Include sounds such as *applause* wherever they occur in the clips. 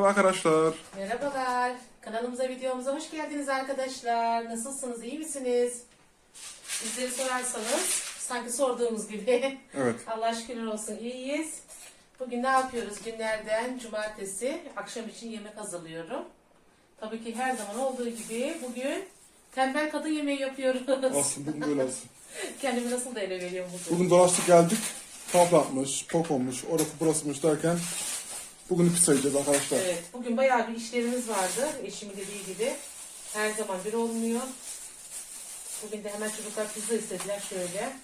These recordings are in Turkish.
Merhaba arkadaşlar. Merhabalar. Kanalımıza, videomuza hoş geldiniz arkadaşlar. Nasılsınız, iyi misiniz? Bizleri sorarsanız, sanki sorduğumuz gibi. Evet. *laughs* Allah şükürler olsun iyiyiz. Bugün ne yapıyoruz? Günlerden cumartesi akşam için yemek hazırlıyorum. Tabii ki her zaman olduğu gibi bugün tembel kadın yemeği yapıyoruz. Olsun bugün böyle olsun. *laughs* Kendimi nasıl da ele veriyorum bugün. Bugün dolaştık geldik. Tavuk atmış, pok olmuş, orası burasıymış derken bugün pizza yiyeceğiz arkadaşlar. Evet, bugün bayağı bir işlerimiz vardı. Eşimin dediği gibi. Her zaman bir olmuyor. Bugün de hemen çocuklar pizza istediler şöyle.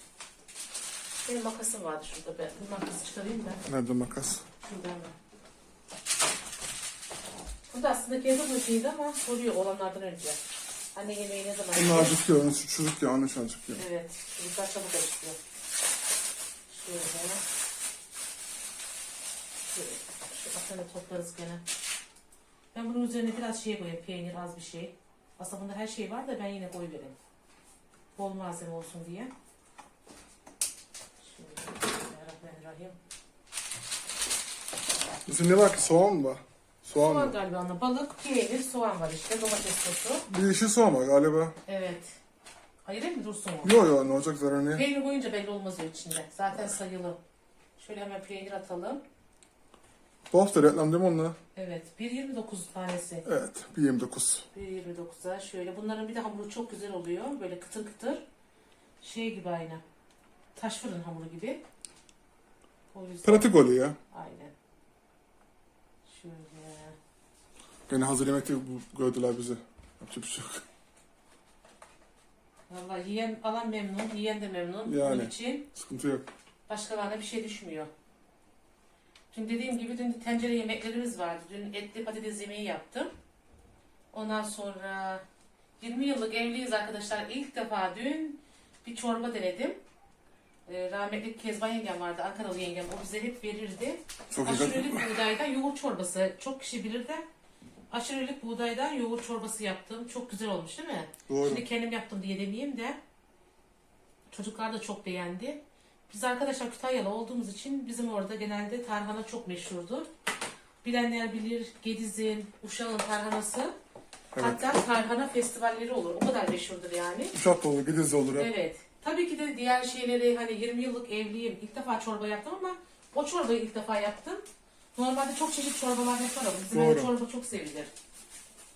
Benim makasım vardı şurada. Ben bu makası çıkarayım da. Nerede makas? Şuradan da. Bu da aslında kendi buluşuydu ama soruyor olanlardan önce. Anne yemeği ne zaman Onun acıkıyor, şu çocuk ya, onun için acıkıyor. Evet, çocuklar çabuk acıkıyor. Şöyle. Şu atanı toplarız gene. Ben bunun üzerine biraz şey koyayım, peynir az bir şey. Aslında bunda her şey var da ben yine koy vereyim. Bol malzeme olsun diye. Şöyle. Bismillahirrahmanirrahim. Ne var ki soğan mı var? Soğan, Soğan mı? galiba ana. Balık, peynir, soğan var işte. Domates sosu. Bir yeşil soğan var galiba. Evet. Ayırayım mı dursun o? Yok yok ne olacak zararı ne? Peynir koyunca belli olmaz o içinde. Zaten sayılı. Şöyle hemen peynir atalım. Bu hafta reklam değil mi onunla? Evet. 1.29 tanesi. Evet, 1.29. 1.29'a şöyle. Bunların bir de hamuru çok güzel oluyor. Böyle kıtır kıtır. Şey gibi aynı. Taş fırın hamuru gibi. O yüzden. Pratik oluyor ya. Aynen. Şöyle. Gene hazır yemekte bu- gördüler bizi. Yapacak bir şey yok. Vallahi yiyen alan memnun, yiyen de memnun. Yani. Onun için Sıkıntı yok. başkalarına bir şey düşmüyor. Dün dediğim gibi dün tencere yemeklerimiz vardı. Dün etli patates yemeği yaptım. Ondan sonra 20 yıllık evliyiz arkadaşlar. İlk defa dün bir çorba denedim. Ee, rahmetli Kezban yengem vardı. Ankaralı yengem. O bize hep verirdi. Çok güzel. Aşurelik buğdaydan yoğurt çorbası. Çok kişi bilir de aşurelik buğdaydan yoğurt çorbası yaptım. Çok güzel olmuş değil mi? Doğru. Şimdi kendim yaptım diye demeyeyim de çocuklar da çok beğendi. Biz arkadaşlar Kütahyalı olduğumuz için bizim orada genelde tarhana çok meşhurdur. Bilenler bilir Gediz'in, Uşak'ın tarhanası. Evet. Hatta tarhana festivalleri olur. O kadar meşhurdur yani. Uşak gidiz de olur. Evet. Tabii ki de diğer şeyleri hani 20 yıllık evliyim. İlk defa çorba yaptım ama o çorbayı ilk defa yaptım. Normalde çok çeşit çorbalar ama bizim evde Doğru. çorba çok sevilir.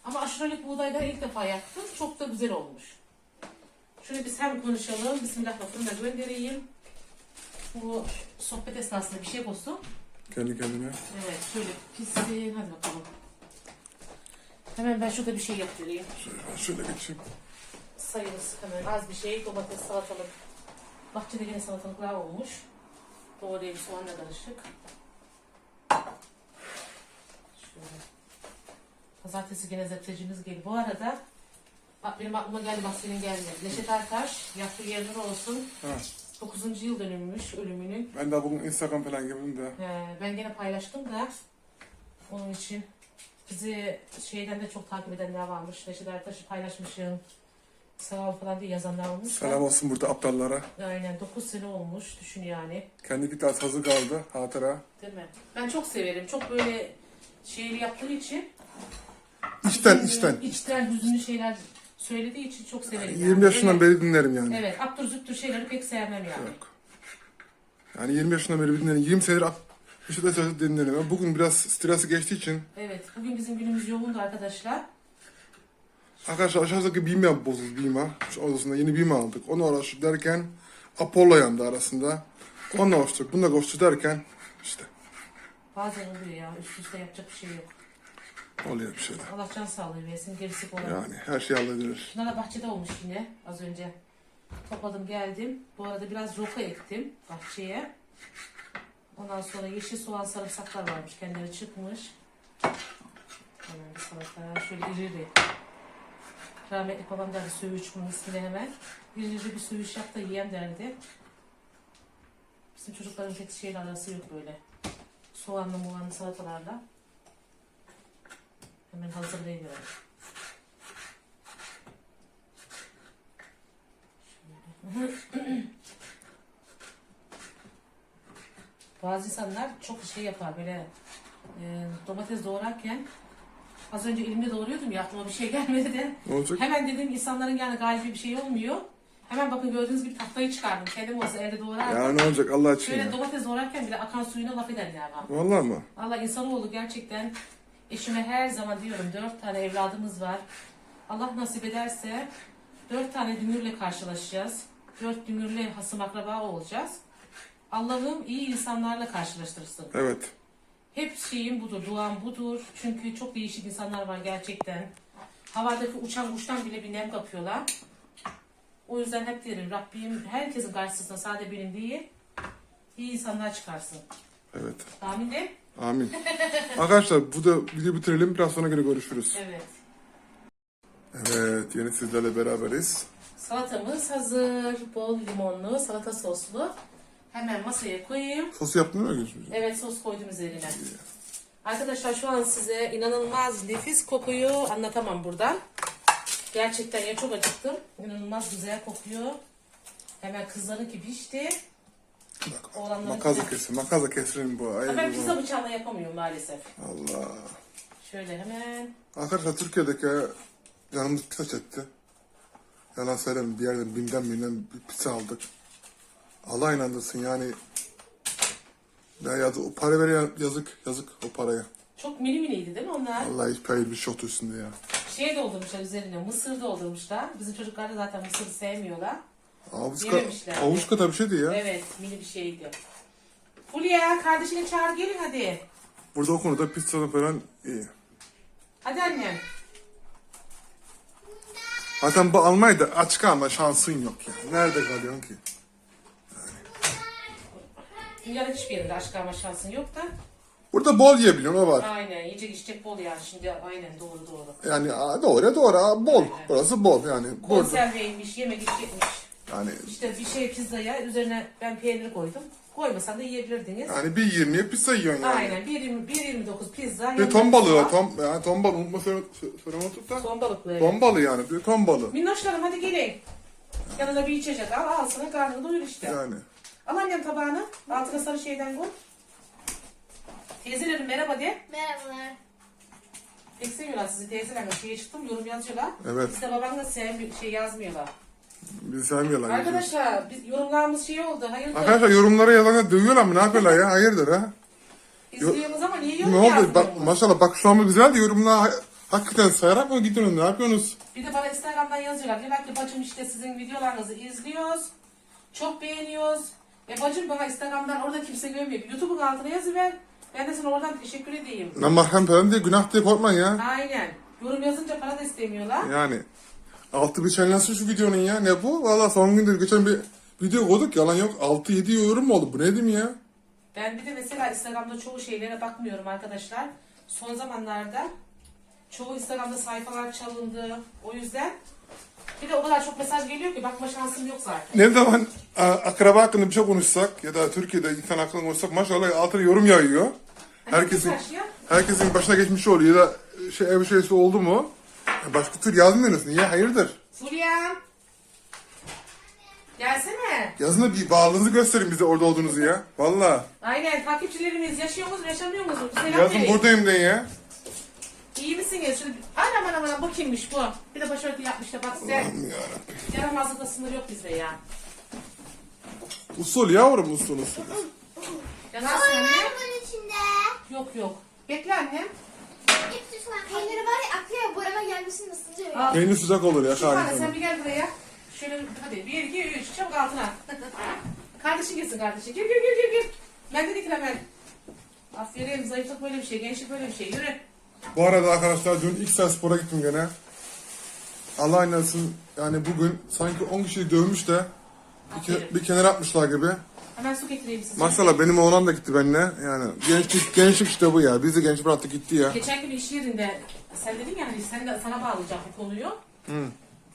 Ama aşurelik buğdaydan ilk defa yaptım. Çok da güzel olmuş. Şöyle biz hem konuşalım. Bismillah lafını da göndereyim. Bu sohbet esnasında bir şey olsun. Kendi kendine. Evet şöyle pişsin. Hadi bakalım. Hemen ben şurada bir şey yaptırayım. Şöyle, şöyle geçeyim. sayımız hemen az bir şey domates salatalık bahçede yine salatalıklar olmuş doğrayıp soğanla karışık şöyle pazartesi gene zeptecimiz geliyor bu arada bak benim aklıma geldi bak senin gelmedi Neşet Ertaş yaptığı yerler olsun Ha. 9. yıl dönümmüş ölümünün Ben daha bugün Instagram falan girdim de. He, ben gene paylaştım da onun için bizi şeyden de çok takip edenler varmış Neşet Ertaş'ı paylaşmışım sağ ol falan diye yazanlar olmuş. Selam olsun burada aptallara. Aynen 9 sene olmuş düşün yani. Kendi bir tas hazır kaldı hatıra. Değil mi? Ben çok severim. Çok böyle şiir yaptığı için. İçten içten. içten hüzünlü şeyler söylediği için çok severim. 20 yaşından Öyle- beri dinlerim yani. Evet. Aptur züptür şeyleri pek sevmem yani. Yok. Yani 20 yaşından beri dinlerim. 20 senedir işte de sözü dinlerim. Ben bugün biraz stresi geçtiği için Evet. Bugün bizim günümüz yoğundu arkadaşlar. arkadaşlar aşağıdaki BİM'e bozuldu BİM'e. Şu odasında yeni BİM aldık. Onu uğraştık derken Apollo yandı arasında. Onunla koştuk. Bununla koştuk derken işte Bazen oluyor ya. Üst üste yapacak bir şey yok. Oluyor bir şeyler. Allah can sağlığı versin. Gerisi kolay. Yani her şey halledilir. Şunlar da bahçede olmuş yine az önce. Topladım geldim. Bu arada biraz roka ektim bahçeye. Ondan sonra yeşil soğan sarımsaklar varmış. Kendileri çıkmış. Hemen bir salata. Şöyle iri iri. Rahmetli babam derdi söğüş bunun hemen. İri iri bir söğüş yap da yiyem derdi. Bizim çocukların pek şeyle arası yok böyle. Soğanlı muğanlı salatalarla. Hemen hazırlayıveriyorum. Bazı insanlar çok şey yapar böyle e, domates doğrarken az önce elimle doğruyordum ya aklıma bir şey *laughs* gelmedi de. Olacak? Hemen dedim insanların yani galiba bir şey olmuyor. Hemen bakın gördüğünüz gibi tahtayı çıkardım. Kendim olsa evde doğrardım. Ya ne olacak Allah aşkına. Şöyle domates doğrarken bile akan suyuna laf ederler bana. Vallahi mı? Valla insanoğlu gerçekten eşime her zaman diyorum dört tane evladımız var. Allah nasip ederse dört tane dünürle karşılaşacağız. Dört dünürle hasım akraba olacağız. Allah'ım iyi insanlarla karşılaştırsın. Evet. Hep şeyim budur, duam budur. Çünkü çok değişik insanlar var gerçekten. Havadaki uçan kuştan bile bir nem kapıyorlar. O yüzden hep derim Rabbim herkesin karşısında sade benim değil, iyi insanlar çıkarsın. Evet. Amin de. Amin. Arkadaşlar bu da video bitirelim. Biraz sonra gene görüşürüz. Evet. Evet. Yine sizlerle beraberiz. Salatamız hazır. Bol limonlu, salata soslu. Hemen masaya koyayım. Sosu yaptın mı Gülsüm? Evet sos koydum üzerine. Arkadaşlar şu an size inanılmaz nefis kokuyu anlatamam buradan. Gerçekten ya çok acıktım. İnanılmaz güzel kokuyor. Hemen kızlarınki pişti. Bak, Oğlanların güzel. kesin. Makaza kesin bu. Ay, ben bu. pizza bıçağıyla yapamıyorum maalesef. Allah. Şöyle hemen. Arkadaşlar Türkiye'deki canımız pizza çekti. Yalan söyleyeyim bir yerden binden binden bir pizza aldık. Allah inandırsın yani. Ya yazık, o para veren yazık yazık o paraya. Çok mini miniydi değil mi onlar? Allah hiç hayır bir şey yoktu üstünde ya. Şey doldurmuşlar üzerine. Mısır doldurmuşlar. Bizim çocuklar da zaten mısırı sevmiyorlar. Avuç, Yememişler. ka- avuç kadar bir şeydi ya. Evet mini bir şeydi. Fulya kardeşini çağır gelin hadi. Burada o konuda pizzanın falan iyi. Hadi annem. Zaten bu Almanya'da aç kalma şansın yok ya. Nerede kalıyorsun ki? Dünyanın hiçbir yerinde aşk alma şansın yok da. Burada bol yiyebiliyorsun o var. Aynen yiyecek içecek bol yani şimdi aynen doğru doğru. Yani aa, doğru doğru aa, bol. Burası bol yani. Burada. Konserveymiş, yemek içecekmiş. Yani İşte bir şey pizzaya üzerine ben peynir koydum. Koymasan da yiyebilirdiniz. yani bir 20'ye pizza yiyorsun yani. Aynen 1.20 1.29 pizza. Bir ton balığı, ton, yani ton balığı unutma söyle, söyle unutup da. Ton balıklı evet. Ton balığı yani, bir ton balığı. Minnoşlarım hadi gelin. Yanına bir içecek al al sana karnını doyur işte. Yani. Al annem tabağını. Altına sarı şeyden koy. Teyzelerim merhaba de. Merhabalar. Pek seviyorlar sizi teyzelerim. Şeye çıktım yorum yazıyorlar. Evet. Bizde babanla sevmiyor, şey yazmıyorlar. Bizi sevmiyorlar. Arkadaşlar biz yorumlarımız şey oldu. Hayırdır? Arkadaşlar yorumlara yazanlar dövüyorlar mı? Ne yapıyorlar ya? Hayırdır ha? İzliyorsunuz ama niye Ne yorum oldu? Bak, maşallah bak şu an güzel de yorumlar ha- hakikaten sayarak mı gidiyorsunuz? Ne yapıyorsunuz? Bir de bana Instagram'dan yazıyorlar. Diyorlar ki bacım işte sizin videolarınızı izliyoruz. Çok beğeniyoruz. E bacım bana Instagram'dan orada kimse görmüyor. YouTube'un altına yazıver. Ben de sana oradan teşekkür edeyim. Lan mahrem falan diye günah diye korkmayın ya. Aynen. Yorum yazınca para da istemiyorlar. Yani. Altı bir nasıl şu videonun ya? Ne bu? Valla son gündür geçen bir video koyduk yalan yok. 6-7 yorum mu oldu? Bu ne diyeyim ya? Ben bir de mesela Instagram'da çoğu şeylere bakmıyorum arkadaşlar. Son zamanlarda çoğu Instagram'da sayfalar çalındı. O yüzden bir de o kadar çok mesaj geliyor ki bakma şansım yok zaten. Ne zaman a, akraba hakkında bir şey konuşsak ya da Türkiye'de insan hakkında konuşsak maşallah altına yorum yağıyor. Herkesin ya. herkesin başına geçmiş oluyor ya da şey ev şeysi oldu mu? Başka tür yazmıyorsunuz. Niye? Hayırdır? Fulya. Gelsene. Yazın da bir bağlılığınızı gösterin bize orada olduğunuzu ya. Valla. Aynen takipçilerimiz yaşıyor musunuz yaşamıyor musunuz? Selam Yazın verin. buradayım deyin ya. İyi misiniz? Şöyle. Aman aman aman bu kimmiş bu? Bir de başörtü yapmış da bak size. Allah'ım yarabbim. Yaramazlıkla sınır yok bizde ya. Usul yavrum usul usul. Yanarsın anne. var bunun içinde. Yok yok. Bekle annem. Lütfen. Peyniri var ya aklıya gelmesini ısıtıyor. Al. Peynir sıcak olur ya kardeşim. sen bir gel buraya. Şöyle hadi bir iki üç çabuk altına. *laughs* kardeşin gelsin kardeşin. Gir gir gir gir gir. Ben dedik hemen. Aferin zayıflık böyle bir şey, gençlik böyle bir şey. Yürü. Bu arada arkadaşlar dün ilk saat spora gittim gene. Allah inansın yani bugün sanki 10 kişiyi dövmüş de bir, ke- bir kenara atmışlar gibi. Hemen su getireyim size. Maşallah benim oğlan da gitti benimle. Yani gençlik, gençlik işte bu ya. Bizi genç bıraktı gitti ya. Geçen gün iş yerinde sen dedin ya hani sen de sana bağlayacağım bu konuyu. Hı.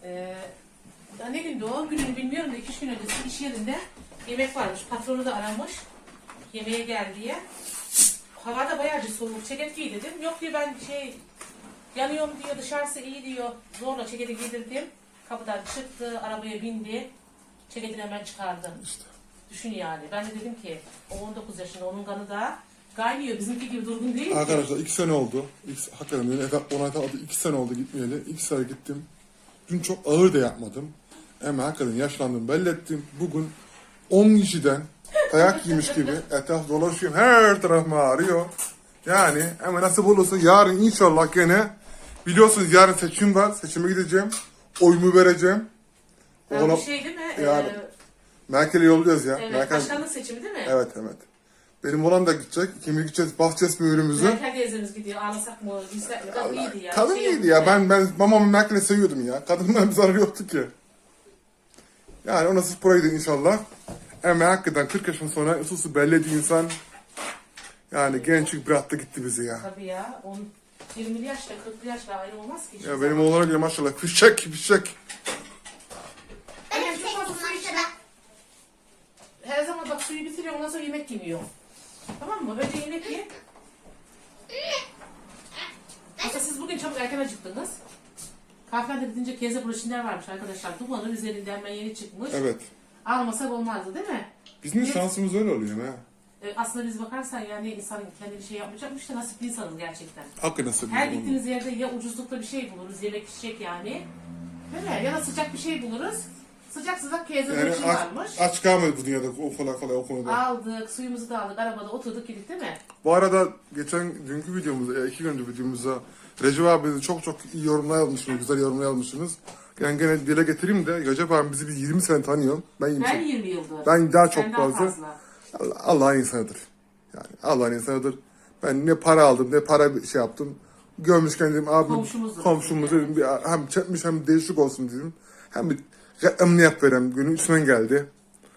Ee, ya ne gündü o? Gününü bilmiyorum da iki üç gün öncesi iş yerinde yemek varmış. Patronu da aramış. Yemeğe gel diye. Hava da bayağı bir soğuk. Ceket giy dedim. Yok diyor ben şey yanıyorum diyor dışarısı iyi diyor. Zorla ceketi giydirdim. Kapıdan çıktı, arabaya bindi. Ceketini hemen çıkardı. İşte. Düşün yani. Ben de dedim ki o 19 yaşında onun kanı da Kaynıyor. Bizimki gibi durgun değil ki. Arkadaşlar iki sene oldu. İki, hakikaten benim etap ona etap adı iki sene oldu gitmeyeli. İki sene gittim. Dün çok ağır da yapmadım. Ama hakikaten yaşlandım belli ettim. Bugün 10 kişiden dayak yemiş gibi etraf dolaşıyorum. Her tarafım ağrıyor. Yani ama nasıl olursa yarın inşallah gene biliyorsunuz yarın seçim var. Seçime gideceğim. Oyumu vereceğim. Ha, Oğlum, bu şey değil mi? yani- Ee, Merkel'e yolluyoruz ya. evet, Merkel, başkanlık seçimi değil mi? evet evet. Benim olan da gidecek. İkimiz gideceğiz. Bahçesi mühürümüzü. Merkel teyzemiz gidiyor. Ağlasak mı? Mi? Kadın iyiydi ya. Kadın Şey iyiydi ya. Ben ben mamamı Merkel'e seviyordum ya. Kadından bir *laughs* zararı yoktu ki. Yani o nasıl proydu inşallah. Ama hakikaten 40 yaşın sonra ususu belledi insan. Yani gençlik bıraktı gitti bizi ya. Tabii ya. On, 20 yaşla 40 yaşla ayrı olmaz ki. Ya benim oğlana göre maşallah fişek fişek. Ben Annem hep çok fazla çektim su içme. arkada. Her zaman bak suyu bitiriyor ondan sonra yemek yemiyor. Tamam mı? Önce yemek ye. Mesela siz bugün çok erken acıktınız. Kahvaltı gidince keze proteinler varmış arkadaşlar. Dumanın üzerinde hemen yeni çıkmış. Evet. Almasak olmazdı değil mi? Bizim şansımız öyle oluyor ha. Ee, aslında biz bakarsan yani insanın kendini şey yapmayacakmış da nasipli insanız gerçekten. Hakikaten nasıl Her gittiğimiz yerde ya ucuzlukta bir şey buluruz, yemek içecek yani. Değil mi? Ya da sıcak bir şey buluruz. Sıcak sıcak keze Yani aç, varmış. aç kalmadı bu dünyada o kolay kolay o konuda. Aldık, suyumuzu da aldık, arabada oturduk gittik değil mi? Bu arada geçen dünkü videomuzda, ya iki gün önceki videomuzda Recep abinizi çok çok iyi yorumlar yazmışsınız, güzel yorumlar yazmışsınız. Yani gene dile getireyim de Recep abim bizi bir 20 sene tanıyor. Ben 20 Ben sene. 20 yıldır. Ben daha çok Sen fazla. Allah- Allah'ın insanıdır. Yani Allah'ın insanıdır. Ben ne para aldım ne para bir şey yaptım. Görmüşken dedim abi Komşumuzdur. komşumuz dedim bir hem çekmiş hem değişik olsun dedim. Hem bir reklamını yap verem. Günün üstünden geldi.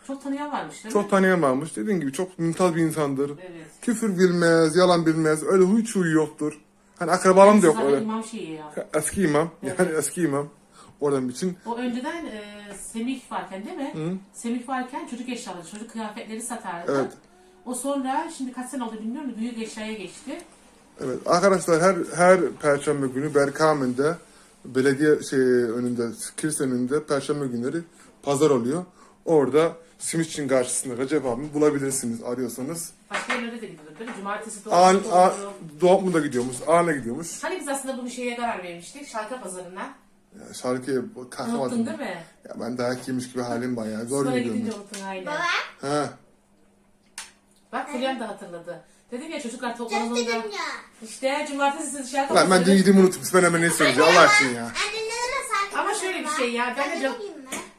Çok tanıyan varmış değil mi? Çok tanıyan varmış. Dediğin gibi çok mümtaz bir insandır. Evet. Küfür bilmez, yalan bilmez. Öyle huy çuyu yoktur. Hani akrabalım da yok Zaten öyle. imam şeyi ya. Eski imam. Yani eski imam. Oradan için. O önceden e, Semih varken değil mi? Semih varken çocuk eşyaları, çocuk kıyafetleri satardı. Evet. O sonra şimdi kaç sene oldu bilmiyorum da büyük eşyaya geçti. Evet. Arkadaşlar her her perşembe günü Berkamen'de belediye şey önünde, kilise önünde perşembe günleri pazar oluyor. Orada Simitçin karşısında Recep abimi bulabilirsiniz arıyorsanız. Başka yerlere de gidilir değil mi? Cumartesi doğru. An, a, Doğum'da gidiyormuş, Ağa'na gidiyormuş. Hani biz aslında bunu şeye karar vermiştik. Şarkı pazarına. Ya şarkıya Unuttun kalkamadım. değil mi? Ya ben dayak yemiş gibi halim var ya. Zor Sonra gidiyorum. gidince unuttun aynen. Baba. Ha. Bak Fulyan da hatırladı. Dedim ya çocuklar Çok toplanılığında. dedim ya. İşte cumartesi siz şarkı Lan ben dün gideyim unuttum. Ben hemen ne söyleyeceğim Allah aşkına ya. Anne neden sakin Ama şöyle bir şey ya, ben de can-?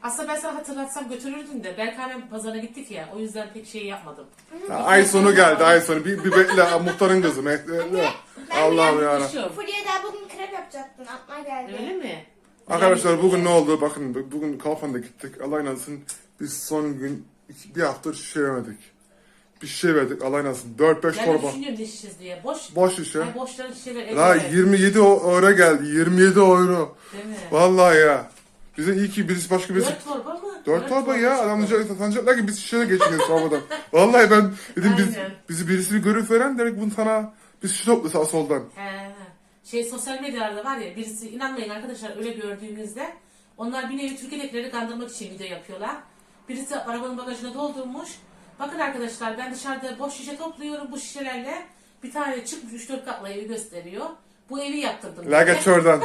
Aslında ben sana hatırlatsam götürürdün de Berkay'la pazara gittik ya. O yüzden pek şey yapmadım. Ya ay sonu geldi ay sonu. Bir, bir bekle *laughs* muhtarın kızı. Bekle. Allah'ım ya. Şu. Fulya daha bugün krep yapacaktın. Atma geldi. Öyle mi? Arkadaşlar bugün ne oldu? Bakın bugün Kalfan'da gittik. Allah inansın biz son gün iki- bir hafta şişe vermedik. Bir şişe verdik Allah inansın. 4-5 Ben torba. düşünüyorum şişesi diye. Boş. Boş şişe. Yani boşların şişeleri. La evde. 27 euro geldi. 27 euro. Değil mi? Vallahi ya. Bize iyi ki birisi başka birisi. Dört torba mı? Dört torba ya. Adamcağız sanacaklar ki biz şişeyle geçiniyoruz torbadan. *laughs* Vallahi ben dedim biz, Aynen. bizi birisi bir görüp veren demek bunu sana biz şişe toplu sağ soldan. He. Şey sosyal medyalarda var ya birisi inanmayın arkadaşlar öyle gördüğünüzde onlar bir nevi Türkiye'dekileri kandırmak için video yapıyorlar. Birisi arabanın bagajına doldurmuş. Bakın arkadaşlar ben dışarıda boş şişe topluyorum bu şişelerle. Bir tane çıkmış 3-4 katlı evi gösteriyor. Bu evi yaptırdım. La diye. geç oradan.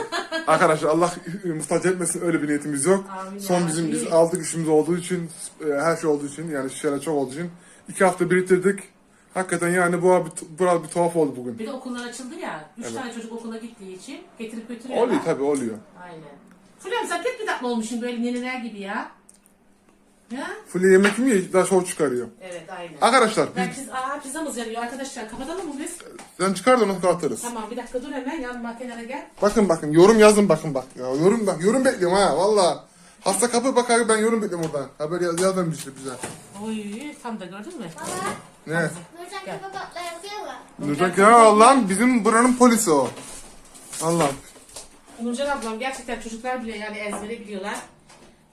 Arkadaşlar Allah muhtaç etmesin öyle bir niyetimiz yok. Amin Son ya. bizim biz aldık işimiz olduğu için e, her şey olduğu için yani şişeler çok olduğu için iki hafta biriktirdik. Hakikaten yani bu abi biraz bir tuhaf oldu bugün. Bir de okullar açıldı ya. 3 Evet. tane çocuk okula gittiği için getirip götürüyorlar. Oluyor tabii oluyor. Aynen. Fulya sen pek bir tatlı olmuşsun böyle neneler gibi ya. Ya? Fulya yemek mi ye daha şov çıkarıyor. Evet aynen. Arkadaşlar Ben biz, piz aa pizzamız yanıyor arkadaşlar. Kapatalım mı biz? sen çıkar da onu kapatırız. Tamam bir dakika dur hemen yanıma kenara gel. Bakın bakın yorum yazın bakın bak. Ya, yorum bak yorum bekliyorum ha valla. Hasta kapı bak abi ben yorum bekliyorum oradan. Haber yaz yazın bir şey bize. Oy tam da gördün mü? Baba. Ne? Nurcan kafa patla yazıyor mu? Nurcan ya Allah'ım bizim buranın polisi o. Allah. Nurcan ablam gerçekten çocuklar bile yani ezbere biliyorlar.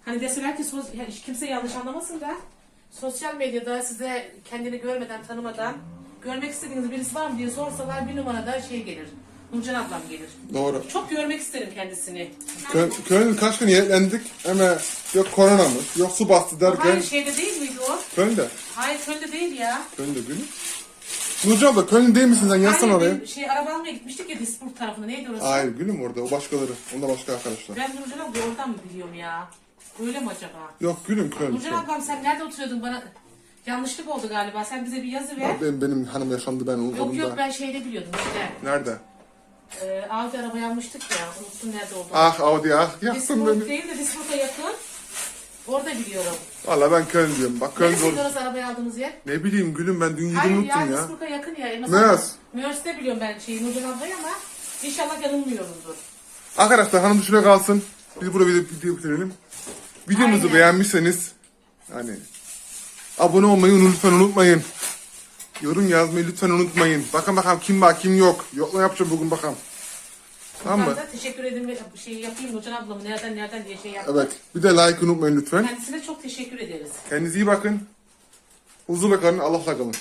Hani deseler ki sos- yani kimse yanlış anlamasın da sosyal medyada size kendini görmeden tanımadan görmek istediğiniz birisi var mı diye sorsalar bir numarada şey gelir. Nurcan ablam gelir. Doğru. Çok görmek isterim kendisini. Kö köyün kaç gün niyetlendik ama yok korona mı yok su bastı derken Hayır şeyde değil miydi o? köyün de Hayır köyde değil ya. köyün de günü. Nurcan abla Köln değil misin sen? Yazsana Hayır, oraya. Şey araba almaya gitmiştik ya Dispurt tarafına. Neydi orası? Hayır gülüm orada. O başkaları. Onda başka arkadaşlar. Ben Nurcan abla oradan mı biliyorum ya? Öyle mi acaba? Yok gülüm Köln. Nurcan ablam sen nerede oturuyordun bana? Yanlışlık oldu galiba. Sen bize bir yazı ver. Benim, benim hanım yaşandı ben Yok unutmadım yok da. ben şeyde biliyordum işte. Nerede? Ee, Audi arabayı almıştık ya. Unuttum nerede olduğunu. Ah Audi ah. Yaktın Dispurt beni. değil de Dispurs'a yakın. Orada biliyorum. Valla ben Köln diyorum. Bak Köln Neresiydi doğru. orası arabayı aldığımız yer? Ne bileyim gülüm ben dün yedi Hayır unuttum ya, ya. Dispurs'a yakın ya. Mörs. Mörs'te biliyorum ben şeyi Nurcan ablayı ama inşallah yanılmıyoruzdur. Arkadaşlar hanım şuraya kalsın. Biz burada video, video bitirelim. Videomuzu Aynen. beğenmişseniz hani abone olmayı lütfen unutmayın. Yorum yazmayı lütfen unutmayın. Bakın bakalım kim var kim yok. Yokla yapacağım bugün bakalım. Tamam mı? Teşekkür edeyim ve şey yapayım Nurcan ablamı nereden nereden diye şey yaptım. Evet. Bir de like unutmayın lütfen. Kendisine çok teşekkür ederiz. Kendinize iyi bakın. Huzurla kalın. Allah'la kalın.